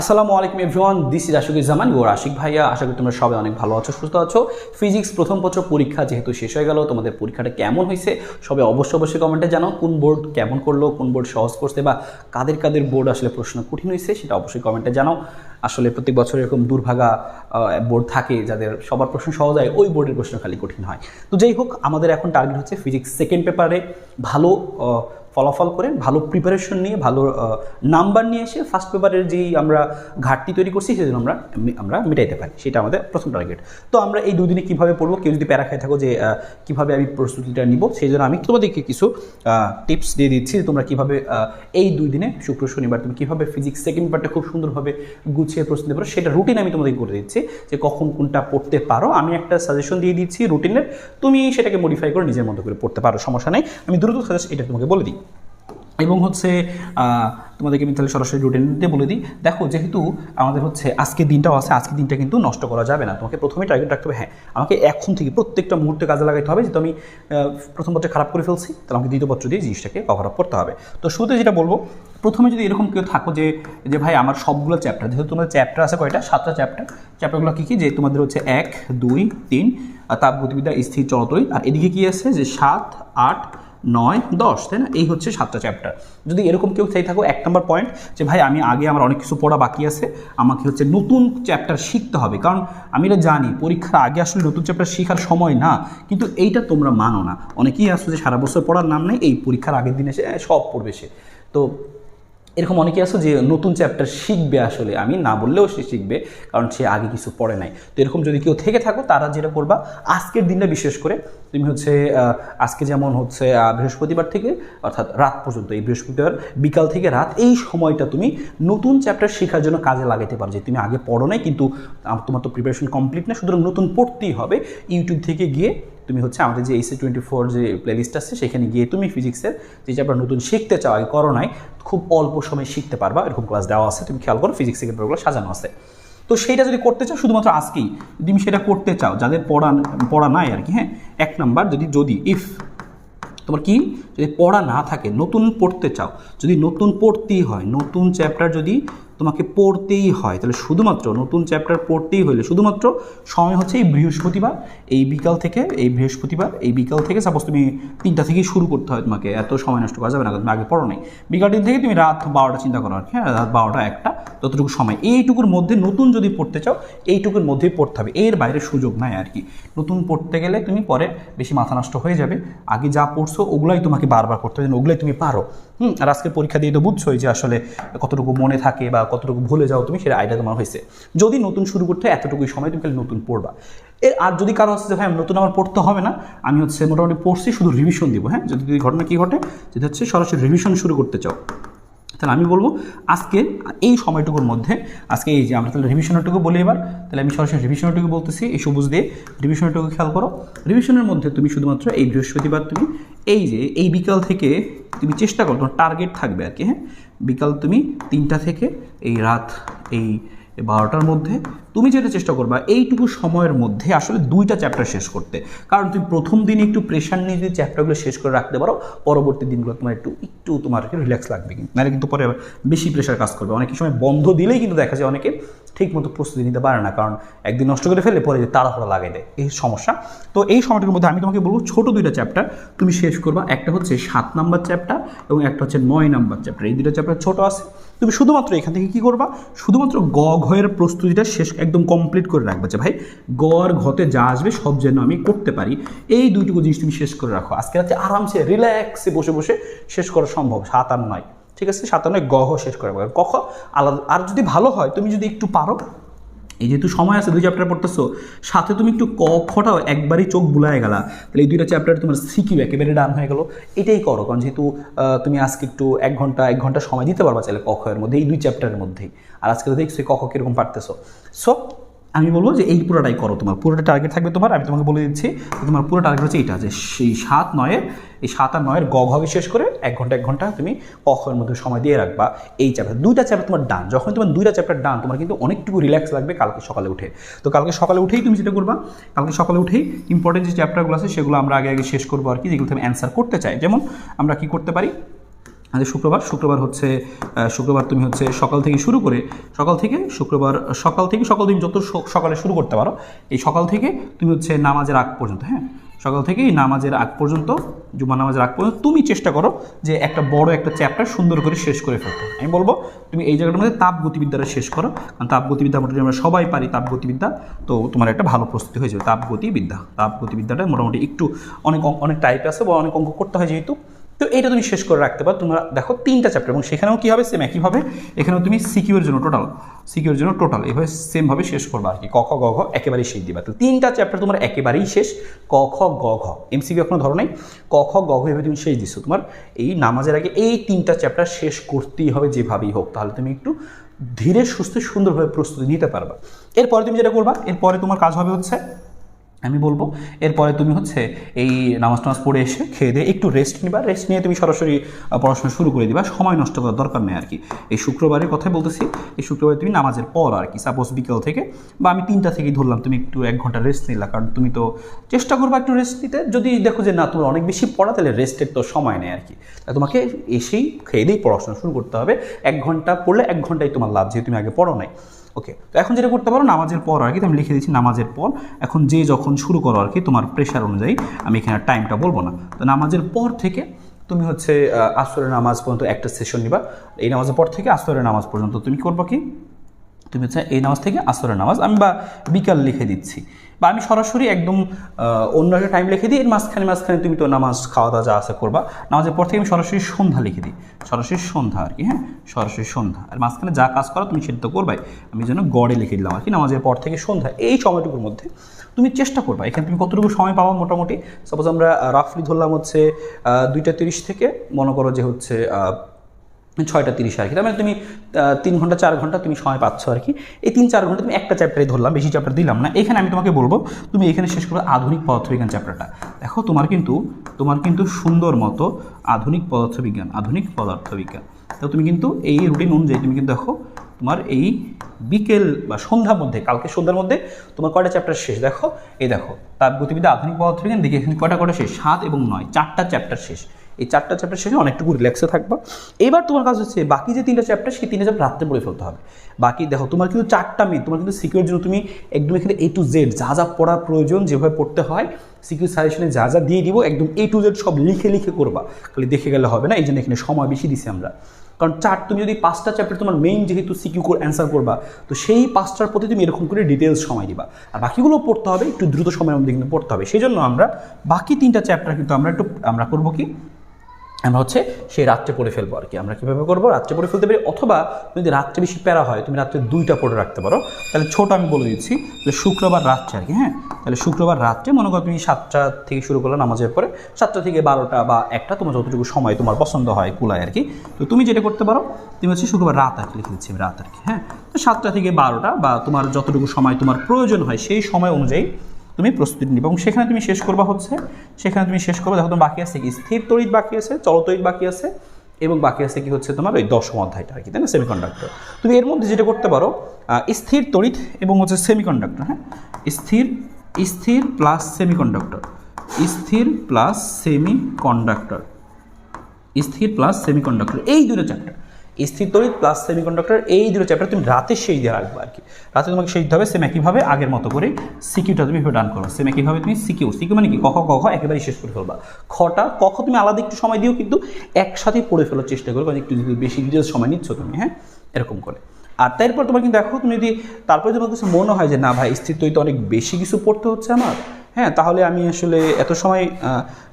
আসসালামু আলাইকুম everyone this is Ashuk Zaman ও আশিক ভাইয়া। আশা করি তোমরা সবাই অনেক ভালো আছো, সুস্থ আছো। ফিজিক্স প্রথম পত্র পরীক্ষা যেহেতু শেষ হয়ে গেল, তোমাদের পরীক্ষাটা কেমন হয়েছে সবে অবশ্যই অবশ্যই কমেন্টে জানাও, কোন বোর্ড কেমন করল, কোন বোর্ড সহজ করছে বা কাদের কাদের বোর্ড আসলে প্রশ্ন কঠিন হয়েছে সেটা অবশ্যই কমেন্টে জানাও। আসলে প্রত্যেক বছর এরকম দুর্ভাগা বোর্ড থাকে যাদের সবার প্রশ্ন সহজ হয়, ওই বোর্ডের প্রশ্ন খালি কঠিন হয়। তো যাই হোক, আমাদের এখন টার্গেট হচ্ছে ফিজিক্স সেকেন্ড পেপারে ভালো ফলাফল করে, ভালো প্রিপারেশন নিয়ে, ভালো নাম্বার নিয়ে এসে ফার্স্ট পেপারের যেই আমরা ঘাটতি তৈরি করছি, সেজন্য আমরা আমরা মেটাইতে পারি। সেটা আমাদের প্রথম টার্গেট তো আমরা এই দুদিনে কীভাবে পড়ব, কেউ যদি প্যারা খাই থাকো যে কীভাবে আমি প্রস্তুতিটা নিব সেই জন্য আমি তোমাদেরকে কিছু টিপস দিয়ে দিচ্ছি তোমরা কীভাবে এই দুই দিনে শুক্র, শনিবার তুমি কীভাবে ফিজিক্স সেকেন্ড পেপারটা খুব সুন্দরভাবে গুছিয়ে প্রস্তুতি পারো সেটা রুটিন আমি তোমাদের করে দিচ্ছি যে কখন কোনটা পড়তে পারো। আমি একটা সাজেশন দিয়ে দিচ্ছি রুটিনের তুমি সেটাকে মডিফাই করে নিজের মতো করে পড়তে পারো, সমস্যা নেই। আমি দ্রুত সাজেশন এটা তোমাকে বলে দিই। এবং হচ্ছে তোমাদেরকে আমি তাহলে সরাসরি রুটিনতে বলে দিই। দেখো, যেহেতু আমাদের হচ্ছে আজকের দিনটাও আছে আজকের দিনটা কিন্তু নষ্ট করা যাবে না। তোমাকে প্রথমে টার্গেট রাখতে হবে হ্যাঁ আমাকে এখন থেকে প্রত্যেকটা মুহূর্তে কাজে লাগাতে হবে, যেহেতু আমি প্রথম পত্রে খারাপ করে ফেলছি, তাহলে আমাকে দ্বিতীয় পত্র দিয়ে জিনিসটাকে কভার আপ করতে হবে। তো শুরুতে যেটা বলব, প্রথমে যদি এরকম কেউ থাকো যে যে ভাই, আমার সবগুলো চ্যাপ্টার যেহেতু তোমাদের চ্যাপ্টার আছে কয়টা? সাতটা চ্যাপ্টার চ্যাপ্টারগুলো কী কী? যে তোমাদের হচ্ছে এক, দুই, তিন, আর তাপ, গতিবিদ্যা, স্থির চলতরিত আর এদিকে কী আছে? যে সাত, আট নয়, দশ, তাই না? এই হচ্ছে সাতটা চ্যাপ্টার যদি এরকম কেউ চাই থাকো, এক নম্বর পয়েন্ট যে, ভাই, আমি আগে আমার অনেক কিছু পড়া বাকি আছে, আমাকে হচ্ছে নতুন চ্যাপ্টার শিখতে হবে। কারণ আমি এটা জানি, পরীক্ষার আগে আসলে নতুন চ্যাপ্টার শেখার সময় না, কিন্তু এইটা তোমরা মানো না। অনেকেই আসছে যে, সারা বছর পড়ার নাম নেই, এই পরীক্ষার আগের দিনে এসে সব পড়বে সে। তো এরকম অনেকে আছে যে, নতুন চ্যাপ্টার শিখবে আসলে। আমি না বললেও সে শিখবে, কারণ সে আগে কিছু পড়ে নাই। তো এরকম যদি কেউ থেকে থাকো, তারা যেটা করবা, আজকের দিনটা বিশেষ করে তুমি হচ্ছে আজকে যেমন হচ্ছে বৃহস্পতিবার থেকে, অর্থাৎ রাত পর্যন্ত, এই বৃহস্পতিবার, বিকাল থেকে রাত, এই সময়টা তুমি নতুন চ্যাপ্টার শেখার জন্য কাজে লাগাতে পারো। যে তুমি আগে পড়ো নাই, কিন্তু তোমার তো প্রিপারেশন কমপ্লিট না, সুতরাং নতুন পড়তেই হবে। ইউটিউব থেকে গিয়ে তুমি হচ্ছে আমাদের যে এসি টোয়েন্টি ফোর যে প্লেলিস্ট আছে, সেখানে গিয়ে তুমি ফিজিক্সের যে চ্যাপ্টার নতুন শিখতে চাও, আগে করো নাই, খুব অল্প সময় শিখতে পারবা। এরকম ক্লাস দেওয়া আছে, তুমি খেয়াল করো ফিজিক্স থেকে সাজানো আছে। তো সেইটা যদি করতে চাও, শুধুমাত্র আজকেই যদি তুমি সেটা করতে চাও, যাদের পড়া পড়া নাই আর কি হ্যাঁ? এক নাম্বার যদি যদি ইফ তোমার কি? যদি পড়া না থাকে, নতুন পড়তে চাও, যদি নতুন পড়তেই হয়, নতুন চ্যাপ্টার যদি তোমাকে পড়তেই হয়, তাহলে শুধুমাত্র নতুন চ্যাপ্টার পড়তেই হলে শুধুমাত্র সময় হচ্ছে এই বৃহস্পতিবার, এই বিকাল থেকে, এই বৃহস্পতিবার, এই বিকাল থেকে সাপোজ তুমি তিনটা থেকেই শুরু করতে হয় তোমাকে, এত সময় নষ্ট করা যাবে না, তুমি আগে পড়ো নাই। বিকাল দিন থেকে তুমি রাত বারোটা চিন্তা করো আর কি হ্যাঁ রাত বারোটা একটা, ততটুকু সময়। এইটুকুর মধ্যে নতুন যদি পড়তে চাও, এইটুকুর মধ্যেই পড়তে হবে, এর বাইরে সুযোগ নাই আর কি। নতুন পড়তে গেলে তুমি পরে বেশি মাথা নষ্ট হয়ে যাবে, আগে যা পড়ছো ওগুলাই তোমাকে বারবার করতে হবে ওগুলোই তুমি পারো। হুম, আর আজকে পরীক্ষা দিয়ে তো বুঝছোই যে আসলে কতটুকু মনে থাকে বা কতটুকু ভুলে যাও তুমি, সেটা আইডিয়া তোমার হয়েছে। যদি নতুন শুরু করতে হয়, এতটুকুই সময় তুমি খালি নতুন পড়বা। এর আর যদি কারও হচ্ছে যে, ভাই নতুন আমার পড়তে হবে না, আমি হচ্ছে মোটামুটি পড়ছি, শুধু রিভিশন দিব। হ্যাঁ যদি ঘটনা কী ঘটে? যদি হচ্ছে সরাসরি রিভিশন শুরু করতে চাও। তাহলে আমি বলব আজকে এই সময়টুকুর মধ্যে, আজকে এই যে আমরা তাহলে রিভিশনেরটুকু বলি এবার, তাহলে আমি সরাসরি রিভিশনেরটুকু বলতেছি, এই সবুজ দিয়ে রিভিশনেরটুকু খেয়াল করো। রিভিশনের মধ্যে তুমি শুধুমাত্র এই বৃহস্পতিবার তুমি এই যে, এই বিকাল থেকে তুমি চেষ্টা করো, তোমার টার্গেট থাকবে আর কি হ্যাঁ? বিকাল তুমি তিনটা থেকে এই রাত এই বারোটার মধ্যে তুমি যেটা চেষ্টা করবা, এইটুকু সময়ের মধ্যে আসলে দুইটা চ্যাপ্টার শেষ করতে। কারণ তুমি প্রথম দিনে একটু প্রেশার নিয়ে যদি চ্যাপ্টারগুলো শেষ করে রাখতে পারো, পরবর্তী দিনগুলো তোমার একটু একটু তোমার রিল্যাক্স লাগবে কিন্তু। নাহলে কিন্তু পরে বেশি প্রেশার কাজ করবে। অনেক সময় বন্ধ দিলেই কিন্তু দেখা যায় অনেকে ঠিক মতো প্রস্তুতি নিতে পারে না, কারণ একদিন নষ্ট করে ফেলে পরে যে তাড়াহুড়া লাগাই দেয় এই সমস্যা। তো এই সময়টার মধ্যে আমি তোমাকে বলব, ছোট দুইটা চ্যাপ্টার তুমি শেষ করবা। একটা হচ্ছে সাত নাম্বার চ্যাপ্টার এবং একটা হচ্ছে নয় নাম্বার চ্যাপ্টার এই দুটো চ্যাপ্টার ছোট আছে। তুমি শুধুমাত্র এখান থেকে কি করবা? শুধুমাত্র গ ঘয়ের প্রস্তুতিটা শেষ একদম কমপ্লিট করে রাখবা যে, ভাই গ আর ঘতে যা আসবে সব যেন আমি করতে পারি। এই দুইটুকু জিনিস তুমি শেষ করে রাখো। আজকে রাতে আরামসে রিল্যাক্সে বসে বসে শেষ করা সম্ভব। সাত আর নয়, ঠিক আছে? সাত আর নয়, গ শেষ করে রাখবে। কখ আলাদা আর যদি ভালো হয়, তুমি যদি একটু পারো এই যেহেতু সময় আছে, দুই চ্যাপ্টার পড়তেছো, সাথে তুমি একটু ক খটাও একবারই চোখ বুলায় গেলা। তাহলে এই দুইটা চ্যাপ্টার তোমার সিকিউ একেবারে ডান হয়ে গেলো। এটাই করো, কারণ যেহেতু তুমি আজকে একটু এক ঘণ্টা এক ঘণ্টা সময় দিতে পারবা চাইলে কখের মধ্যে, এই দুই চ্যাপ্টারের মধ্যেই। আর আজকে দেখছ কখ কীরকম পারতেছো। সো আমি বলব যে এই পুরোটাই করো তোমার। পুরোটা টার্গেট থাকবে তোমার, আমি তোমাকে বলে দিচ্ছি তোমার পুরো টার্গেট হচ্ছে এইটা, যে সেই সাত নয়ের, এই সাত আর নয়ের গ ঘ শেষ করে এক ঘণ্টা এক ঘণ্টা তুমি কখের মধ্যে সময় দিয়ে রাখবা এই চ্যাপ্টার দুইটা চ্যাপ্টার তোমার ডান যখন তোমার দুইটা চ্যাপ্টার ডান তোমার কিন্তু অনেকটুকু রিল্যাক্স লাগবে কালকে সকালে উঠে। তো কালকে সকালে উঠেই তুমি যেটা করবা, কালকে সকালে উঠেই ইম্পর্টেন্ট যে চ্যাপ্টারগুলো আছে সেগুলো আমরা আগে আগে শেষ করব আর কি, যেগুলো তুমি অ্যান্সার করতে চাই। যেমন আমরা কি করতে পারি? আজ শুক্রবার শুক্রবার হচ্ছে শুক্রবার তুমি হচ্ছে সকাল থেকে শুরু করে, সকাল থেকে শুক্রবার, সকাল থেকে সকাল তুমি যত সকালে শুরু করতে পারো, এই সকাল থেকে তুমি হচ্ছে নামাজের আগ পর্যন্ত হ্যাঁ? সকাল থেকে এই নামাজের আগ পর্যন্ত জুমা নামাজের আগ পর্যন্ত তুমি চেষ্টা করো যে একটা বড় একটা চ্যাপ্টার সুন্দর করে শেষ করে ফেলতে। আমি বলব, তুমি এই জায়গাটার মধ্যে তাপ গতিবিদ্যাটা শেষ করো, কারণ তাপ গতিবিদ্যা মোটামুটি আমরা সবাই পারি, তাপ গতিবিদ্যা। তো তোমার একটা ভালো প্রস্তুতি হয়ে যাবে, তাপ গতিবিদ্যা। তাপ গতিবিদ্যাটা মোটামুটি একটু অনেক অনেক টাইপ আছে বা অনেক অঙ্ক করতে হয় যেহেতু। তো এটা তুমি শেষ করে রাখতে পারো। তোমরা দেখো তিনটা চ্যাপ্টার এবং সেখানেও কী হবে? সেম একইভাবে এখানেও তুমি সিকিউর জন্য টোটাল সিকিউর জন্য টোটাল এভাবে সেমভাবে শেষ করবে আর কি। ক, খ, গ, ঘ একেবারেই শেষ দিবা। তো তিনটা চ্যাপ্টার তোমার একেবারেই শেষ। ক, খ, গ, ঘ। এমসিকিউ এখনও ধরো নাই। ক, খ, গ, ঘ এভাবে তুমি শেষ দিছো। তোমার এই নামাজের আগে এই তিনটা চ্যাপ্টার শেষ করতেই হবে যেভাবেই হোক। তাহলে তুমি একটু ধীরে সুস্থে সুন্দরভাবে প্রস্তুতি নিতে পারবা। এরপরে তুমি যেটা করবা, এরপরে তোমার কাজ হবে হচ্ছে আমি বলব, এরপরে তুমি হচ্ছে এই নামাজ টামাজ পড়ে এসে খেয়ে দিয়ে একটু রেস্ট নিবা। রেস্ট নিয়ে তুমি সরাসরি পড়াশোনা শুরু করে দিবা। সময় নষ্ট করার দরকার নেই আর কি। এই শুক্রবারের কথাই বলতেছি, এই শুক্রবারে তুমি নামাজের পর আর কি সাপোজ বিকেল থেকে, বা আমি তিনটা থেকেই ধরলাম, তুমি একটু এক ঘণ্টা রেস্ট নিলা, কারণ তুমি তো চেষ্টা করবা একটু রেস্ট নিতে। যদি দেখো যে না, তোমার অনেক বেশি পড়া, তাহলে রেস্টের তো সময় নেই আর কি। তোমাকে এসেই খেয়ে দিয়েই পড়াশোনা শুরু করতে হবে। এক ঘণ্টা পড়লে এক ঘন্টাই তোমার লাভ, যেহেতু তুমি আগে পড়ো নাই। ওকে তো এখন যেটা করতে পারো, নামাজের পর আর কি আমি লিখে দিচ্ছি নামাজের পর। এখন যে যখন শুরু করো আর কি, তোমার প্রেশার অনুযায়ী, আমি এখানে টাইমটা বলব না। তো নামাজের পর থেকে তুমি হচ্ছে আসরের নামাজ পর্যন্ত একটা সেশন নিবা। এই নামাজের পর থেকে আসরের নামাজ পর্যন্ত তুমি করবা কি? তুমি হচ্ছে এই নামাজ থেকে আসরের নামাজ আমি বা বিকাল লিখে দিচ্ছি। বা আমি সরাসরি একদম অন্য একটা টাইম লিখে দিই, এর মাঝখানে মাঝখানে তুমি তো নামাজ খাওয়া দাওয়া যা আছে করবা। নামাজের পর থেকে আমি সরাসরি সন্ধ্যা লিখে দিই। সরাসরি সন্ধ্যা আর কি হ্যাঁ? সরাসরি সন্ধ্যা। আর মাঝখানে যা কাজ করো তুমি সেটা তো করবাই। আমি যেন গড়ে লিখে দিলাম আর কি, নামাজের পর থেকে সন্ধ্যা। এই সময়টুকুর মধ্যে তুমি চেষ্টা করবা। এখানে তুমি কতটুকু সময় পাবা মোটামুটি? সাপোজ আমরা রাফলি ধরলাম হচ্ছে দুইটা তিরিশ থেকে, মনে করো যে হচ্ছে ছয়টা তিরিশে আর কি। তার মানে তুমি তিন ঘণ্টা, চার ঘণ্টা তুমি সময় পাচ্ছ আর কি। এই তিন, চার ঘণ্টা তুমি একটা চ্যাপ্টারে ধরলাম, বেশি চ্যাপ্টার দিলাম না। এখানে আমি তোমাকে বলব, তুমি এখানে শেষ করবে আধুনিক পদার্থবিজ্ঞান চ্যাপ্টারটা দেখো, তোমার কিন্তু তোমার কিন্তু সুন্দর মতো আধুনিক পদার্থবিজ্ঞান আধুনিক পদার্থবিজ্ঞান। তো তুমি কিন্তু এই রুটিন অনুযায়ী তুমি কিন্তু দেখো, তোমার এই বিকেল বা সন্ধ্যার মধ্যে, কালকে সন্ধ্যার মধ্যে তোমার কয়টা চ্যাপ্টার শেষ? দেখো, এই দেখো, তার গতিবিদ্যা আধুনিক পদার্থবিজ্ঞান, দেখি এখানে কয়টা কয়টা শেষ? সাত এবং নয়, চারটা চ্যাপ্টার শেষ। এই চারটা চ্যাপ্টার শেষে অনেকটুকু রিল্যাক্সে থাকবা। এবার তোমার কাজ হচ্ছে, বাকি যে তিনটা চ্যাপ্টার সেই তিনটা চ্যাপ্টার রাত্রে পড়ে ফেলতে হবে। বাকি দেখো, তোমার কিন্তু চারটা মিনিট তোমার কিন্তু সিকিউর জন্য তুমি একদম এখানে এ টু জেড যা যা পড়ার প্রয়োজন, যেভাবে পড়তে হয় সিকিউর সাজেশনে যা যা দিয়ে দিব, একদম এ টু জেড সব লিখে লিখে করবা। খালি দেখে গেলে হবে না, এই জন্য এখানে সময় বেশি দিছি আমরা। কারণ চার, তুমি যদি পাঁচটা চ্যাপ্টার তোমার মেইন যেহেতু সিকিউ করে অ্যান্সার করবা, তো সেই পাঁচটার প্রতি তুমি এরকম করে ডিটেলস সময় দিবা। আর বাকিগুলো পড়তে হবে, একটু দ্রুত সময়ের মধ্যে কিন্তু পড়তে হবে। সেই জন্য আমরা বাকি তিনটা চ্যাপ্টার কিন্তু আমরা একটু, আমরা করব কি? আমরা হচ্ছে সেই রাত্রে পড়ে ফেলব আর কি। আমরা কীভাবে করব? রাত্রে পড়ে ফেলতে পারি, অথবা যদি রাত্রে বেশি প্যারা হয়, তুমি রাত্রে দুইটা পড়ে রাখতে পারো। তাহলে ছোট আমি বলে দিচ্ছি তাহলে শুক্রবার রাত্রে আর কি হ্যাঁ? তাহলে শুক্রবার রাত্রে মনে করো তুমি সাতটা থেকে শুরু করলে নামাজের পরে সাতটা থেকে বারোটা বা একটা তোমার যতটুকু সময় তোমার পছন্দ হয় কুলায় আর কি। তো তুমি যেটা করতে পারো, তুমি হচ্ছে শুক্রবার রাত আর কি লিখে দিচ্ছি রাত আর কি হ্যাঁ? তো সাতটা থেকে বারোটা বা তোমার যতটুকু সময় তোমার প্রয়োজন হয় সেই সময় অনুযায়ী তুমি প্রস্তুতি নিবে এবং সেখানে তুমি শেষ করবা হচ্ছে, সেখানে তুমি শেষ করবে। দেখো, তোমার বাকি আছে কি? স্থির তড়িৎ বাকি আছে, চলতড়িৎ বাকি আছে এবং বাকি আছে কি হচ্ছে তোমার ওই দশম অধ্যায়টা আর কি, তাই না? সেমিকন্ডাক্টর তুমি এর মধ্যে যেটা করতে পারো স্থির তড়িৎ এবং হচ্ছে সেমিকন্ডাক্টর হ্যাঁ? স্থির স্থির প্লাস সেমিকন্ডাক্টর স্থির প্লাস সেমিকন্ডাক্টর স্থির প্লাস সেমিকন্ডাক্টর এই দুটো চ্যাপ্টার স্থির তড়িৎ প্লাস সেমিকন্ডাক্টর এই দুটো চ্যাপ্টার তুমি রাতে সেই দিয়ে রাখবে আর কি। রাতে তোমাকে সেই দিতে হবে সেম একইভাবে আগের মতো করে সিকিউটা তুমি ডান করো। সেম একইভাবে তুমি সিকিউ সিকিউ মানে কি? কখ কখ একেবারেই শেষ করে ফেলবা। খটা কখ তুমি আলাদা একটু সময় দিও, কিন্তু একসাথে পড়ে ফেলার চেষ্টা করবে কারণ একটু বেশি ডিটেলস সময় নিচ্ছ তুমি হ্যাঁ? এরকম করে। আর তারপর তোমার কিন্তু দেখো, তুমি যদি, তারপরে তোমার কিছু মনে হয় যে, না ভাই স্থির তৈরি তো অনেক বেশি কিছু পড়তে হচ্ছে আমার। হ্যাঁ তাহলে আমি আসলে এত সময়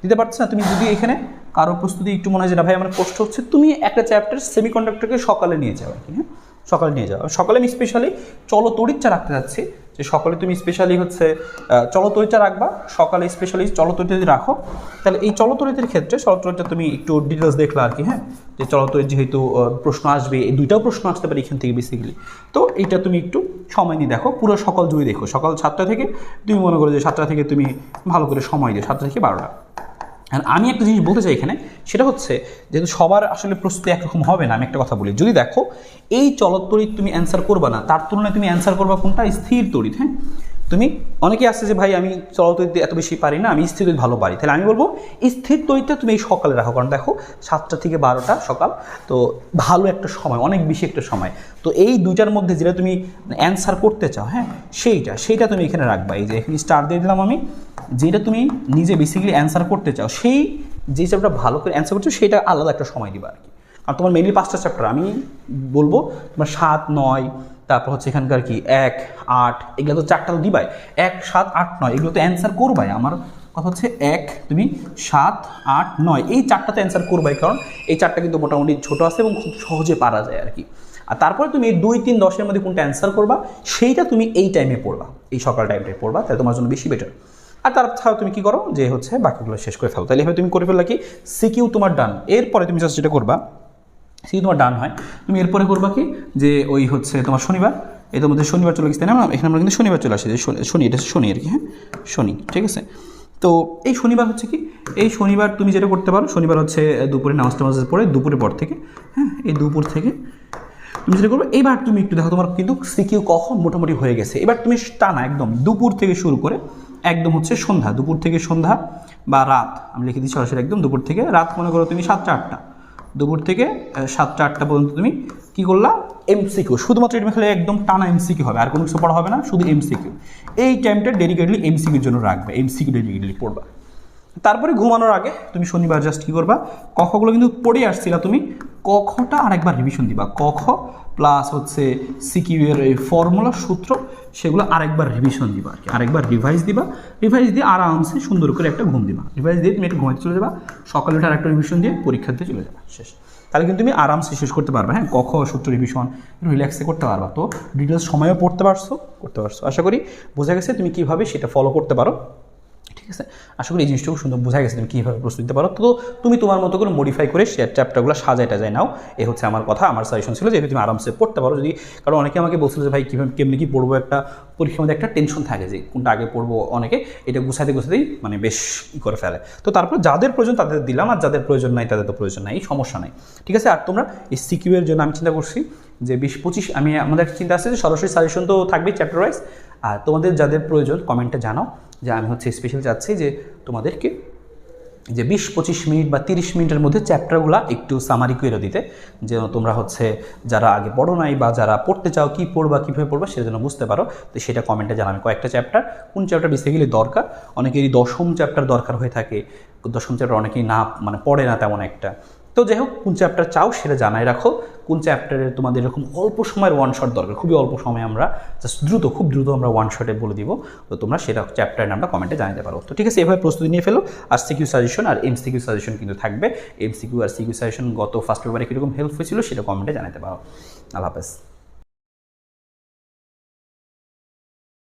দিতে পারছি না। তুমি যদি এখানে কারও প্রস্তুতি একটু মনে হয় যে, না ভাই, আমার কষ্ট হচ্ছে, তুমি একটা চ্যাপ্টার সেমিকন্ডাক্টরকে সকালে নিয়ে যাও আর কি হ্যাঁ? সকালে নিয়ে যাও। সকালে আমি স্পেশালি চলো তড়িচ্ছা রাখতে যাচ্ছি। যে সকালে তুমি স্পেশালি হচ্ছে আহ, চলতরিচা রাখবা সকালে স্পেশালি চলতরিটা যদি রাখো তাহলে এই চলতরিতের ক্ষেত্রে চলতরিটা তুমি একটু ডিটেলস দেখলে আর কি হ্যাঁ? যে চলতরিত যেহেতু প্রশ্ন আসবে এই দুইটাও প্রশ্ন আসতে পারে এখান থেকে বেসিক্যালি তো এইটা তুমি একটু সময় নিয়ে দেখো পুরো সকাল জুড়ে দেখো সকাল সাতটা থেকে তুমি মনে করো যে সাতটা থেকে তুমি ভালো করে সময় দিও সাতটা থেকে বারোটা। আর আমি একটা জিনিস বলতে চাই এখানে, সেটা হচ্ছে যেহেতু সবার আসলে প্রস্তুতি একরকম হবে না, আমি একটা কথা বলি। যদি দেখো, এই চলত্তরিত তুমি অ্যান্সার করবা না, তার তুলনায় তুমি অ্যান্সার করবা কোনটা? স্থির তড়িৎ হ্যাঁ? তুমি অনেকে আসছে যে, ভাই, আমি চলতো এত বেশি পারি না, আমি স্থির ভালো পারি। তাহলে আমি বলব, স্থির তৈরিটা তুমি এই সকালে রাখো। কারণ দেখো, সাতটা থেকে বারোটা সকাল, তো ভালো একটা সময়, অনেক বেশি একটা সময়। তো এই দুইটার মধ্যে যেটা তুমি অ্যান্সার করতে চাও হ্যাঁ সেইটা সেইটা তুমি এখানে রাখবা। এই যে, এখানে স্টার দিয়ে দিলাম আমি। যেটা তুমি নিজে বেসিক্যালি অ্যান্সার করতে চাও, সেই যে চ্যাপ্টার ভালো করে অ্যান্সার করছ, সেটা আলাদা একটা সময় দিবা আর কি। আর তোমার মেনলি পাঁচটা চ্যাপ্টার আমি বলব তোমার সাত, নয় তারপর হচ্ছে এখানকার কি? এক, আট, এগুলো তো চারটা তো দিবাই। এক, সাত, আট, নয়, এগুলো তো অ্যান্সার করবাই। আমার কথা হচ্ছে এক, তুমি সাত, আট, নয়, এই চারটাতে অ্যান্সার করবাই, কারণ এই চারটা কিন্তু মোটামুটি ছোটো আছে এবং খুব সহজে পারা যায় আর কি। আর তারপরে তুমি দুই, তিন, দশের মধ্যে কোনটা অ্যান্সার করবা, সেইটা তুমি এই টাইমে পড়বা, এই সকাল টাইমটায় পড়বা, তাহলে তোমার জন্য বেশি বেটার আর তাছাড়াও তুমি কি করো, যে হচ্ছে বাকিগুলো শেষ করে ফেলো। তাহলে এভাবে তুমি করে ফেললা কি? সিকিউ তোমার ডান এরপরে তুমি যেটা করবা সি তোমার ডান হয়। তুমি এরপরে করবা কি? যে ওই হচ্ছে তোমার শনিবার তোমার মধ্যে শনিবার চলে গেছে। তাই না? এখানে আমরা কিন্তু শনিবার চলে আসি শনি- এটা শনি আর কি হ্যাঁ? শনি, ঠিক আছে? তো এই শনিবার হচ্ছে কি? এই শনিবার তুমি যেটা করতে পারো, শনিবার হচ্ছে দুপুরে নামাজ টামাজ পরে দুপুরের পর থেকে হ্যাঁ? এই দুপুর থেকে তুমি যেটা করবে, এবার তুমি একটু দেখো তোমার কিন্তু সিকিউ কখন মোটামুটি হয়ে গেছে। এবার তুমি টানা একদম দুপুর থেকে শুরু করে একদম হচ্ছে সন্ধ্যা, দুপুর থেকে সন্ধ্যা বা রাত, আমি লিখে দিচ্ছি সরাসরি একদম দুপুর থেকে, রাত মনে করো তুমি সাতটা, আটটা। দুপুর থেকে সাতটা, আটটা পর্যন্ত তুমি কি করলা? এমসিকিউ শুধুমাত্র এটা খেলে একদম টানা এমসিকিউ হবে, আর কোনো কিছু পড়া হবে না, শুধু এমসিকিউ এই টাইমটা ডেডিকেটলি এমসিকিউর জন্য রাখবে এমসিকিউ ডেডিকেটলি পড়বা। তারপরে ঘুমানোর আগে তুমি শনিবার জাস্ট কী করবা? কখগুলো কিন্তু পড়ে আসছিলা তুমি। কখটা আরেকবার রিভিশন দিবা। কখ প্লাস হচ্ছে সিকিউ এর এই ফর্মুলা সূত্র, সেগুলো আরেকবার রিভিশন দিবা আর কি। আরেকবার রিভাইজ দিবা। রিভাইজ দিয়ে আরামসে সুন্দর করে একটা ঘুম দিবা। রিভাইজ দিয়ে তুমি একটু ঘুমাতে চলে যাবা। সকালে উঠে আরেকটা রিভিশন দিয়ে পরীক্ষা দিতে চলে যাবা। শেষ। তাহলে কিন্তু তুমি আরামসে শেষ করতে পারবে। হ্যাঁ কখ সূত্র রিভিশন রিল্যাক্সে করতে পারবা। তো ডিটেলস সময়ও পড়তে পারছ, করতে পারছ। আশা করি বোঝা গেছে তুমি কীভাবে সেটা ফলো করতে পারো। আছে আশা করি এই জিনিসটা খুব সুন্দর বোঝা গেছে তুমি কীভাবে প্রস্তুতি দিতে পারো। তো তুমি তোমার মতো করে মডিফাই করে শেয়ার চ্যাপ্টারগুলো সাজায় টাজায় নাও। এ হচ্ছে আমার কথা, আমার সাজেশন ছিল যে তুমি আরামসে পড়তে পারো। যদি কারণ অনেকে আমাকে বলছিল যে, ভাই, কীভাবে, কেমনি কি পড়ব? একটা পরীক্ষার মধ্যে একটা টেনশন থাকে যে, কোনটা আগে পড়ব? অনেকে এটা গুছাতে গুছাতেই মানে বেশ ই করে ফেলে। তো তারপর যাদের প্রয়োজন তাদের দিলাম, আর যাদের প্রয়োজন নাই তাদের তো প্রয়োজন নাই সমস্যা নাই। ঠিক আছে? আর তোমরা এই সিকিউ এর জন্য আমি চিন্তা করছি যে, বিশ, পঁচিশ, আমি, আমাদের চিন্তা আছে যে, সরাসরি সাজেশন তো থাকবেই চ্যাপ্টার ওয়াইজ আর তোমাদের যাদের প্রয়োজন কমেন্টে জানাও। যে আমি হচ্ছে স্পেশাল চাচ্ছি যে তোমাদেরকে যে বিশ, পঁচিশ মিনিট বা তিরিশ মিনিটের মধ্যে চ্যাপ্টারগুলো একটু সামারি করে দিতে যে তোমরা হচ্ছে যারা আগে পড়ো নাই বা যারা পড়তে চাও কী পড়বা, কীভাবে পড়বা সেটা যেন বুঝতে পারো। তো সেটা কমেন্টে জানাবে। কয়েকটা চ্যাপ্টার কোন চ্যাপ্টার বেসিক্যালি দরকার? অনেকেরই দশম চ্যাপ্টার দরকার হয়ে থাকে। দশম চ্যাপ্টার অনেকেই না মানে পড়ে না তেমন একটা। তো যাই হোক, কোন চ্যাপ্টার চাও সেটা জানাই রাখো। কোন চ্যাপ্টারে তোমাদের এরকম অল্প সময়ের ওয়ান শট দরকার? খুবই অল্প সময় আমরা জাস্ট দ্রুত, খুব দ্রুত আমরা ওয়ান শটে বলে দিব। তো তোমরা সেটা চ্যাপ্টারের নামটা কমেন্টে জানাতে পারো। তো ঠিক আছে, এভাবে প্রস্তুতি নিয়ে ফেলো। আর সিকিউ সাজেশন আর এম সিকিউ সাজেশন কিন্তু থাকবে। এম সিকিউ আর সিকিউ সাজেশন গত ফার্স্ট পেপারে কীরকম হেল্প হয়েছিল সেটা কমেন্টে জানাতে পারো। আল্লাহ হাফেজ।